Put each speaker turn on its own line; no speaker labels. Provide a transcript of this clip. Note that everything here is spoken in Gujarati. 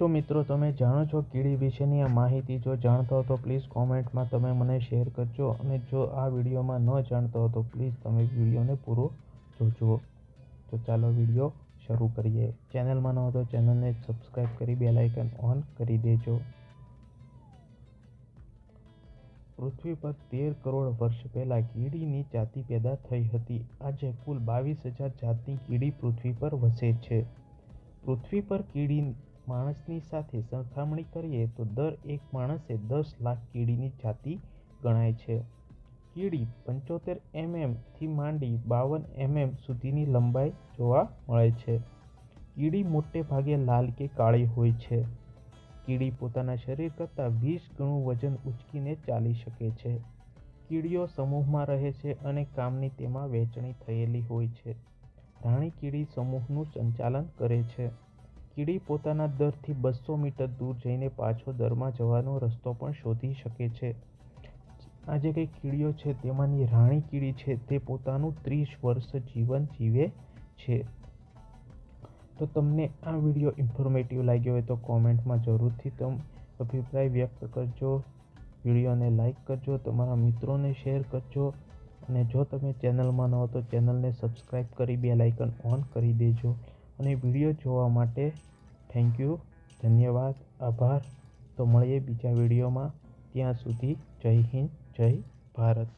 જો મિત્રો, તમે જાણો છો કીડી વિશેની આ માહિતી. જો જાણતા હો તો પ્લીઝ કોમેન્ટમાં તમે મને શેર કરજો અને જો આ વિડીયોમાં ન જાણતા હો તો પ્લીઝ તમે વિડીયોને પૂરો જોજો. તો ચાલો વીડિયો શરૂ કરીએ. ચેનલમાં ન હો તો ચેનલને સબસ્ક્રાઈબ કરી બેલ આઇકન ઓન કરી દેજો. પૃથ્વી પર તેર કરોડ વર્ષ પહેલાં કીડીની જાતિ પેદા થઈ હતી. આજે કુલ બાવીસ હજાર જાતની કીડી પૃથ્વી પર વસે છે. પૃથ્વી પર કીડી માણસની સાથે સરખામણી કરીએ તો દર એક માણસે દસ લાખ કીડીની જાતિ ગણાય છે. કીડી પંચોતેર એમએમથી માંડી બાવન એમએમ સુધીની લંબાઈ જોવા મળે છે. કીડી મોટે ભાગે લાલ કે કાળી હોય છે. કીડી પોતાના શરીર કરતાં વીસ ગણું વજન ઉંચકીને ચાલી શકે છે. કીડીઓ સમૂહમાં રહે છે અને કામની તેમાં વહેંચણી થયેલી હોય છે. રાણી કીડી સમૂહનું સંચાલન કરે છે. કીડી પોતાના દરથી બસો મીટર દૂર જઈને પાછો દરમાં જવાનો રસ્તો પણ શોધી શકે છે. આ જે કંઈ કીડીઓ છે, તેમાંની રાણી કીડી છે, તે પોતાનું ત્રીસ વર્ષ જીવન જીવે છે. તો તમને આ વીડિયો ઇન્ફોર્મેટિવ લાગ્યો હોય તો કોમેન્ટમાં જરૂરથી તમે અભિપ્રાય વ્યક્ત કરજો. વિડીયોને લાઇક કરજો, તમારા મિત્રોને શેર કરજો અને જો તમે ચેનલમાં ન હો તો ચેનલને સબસ્ક્રાઈબ કરી બે લાઇકન ઓન કરી દેજો. અને વીડિયો જોવા માટે થેન્ક યુ ધન્યવાદ, આભાર. તો મળીએ બીજા વિડીયોમાં. ત્યાં સુધી જય હિન્દ, જય ભારત.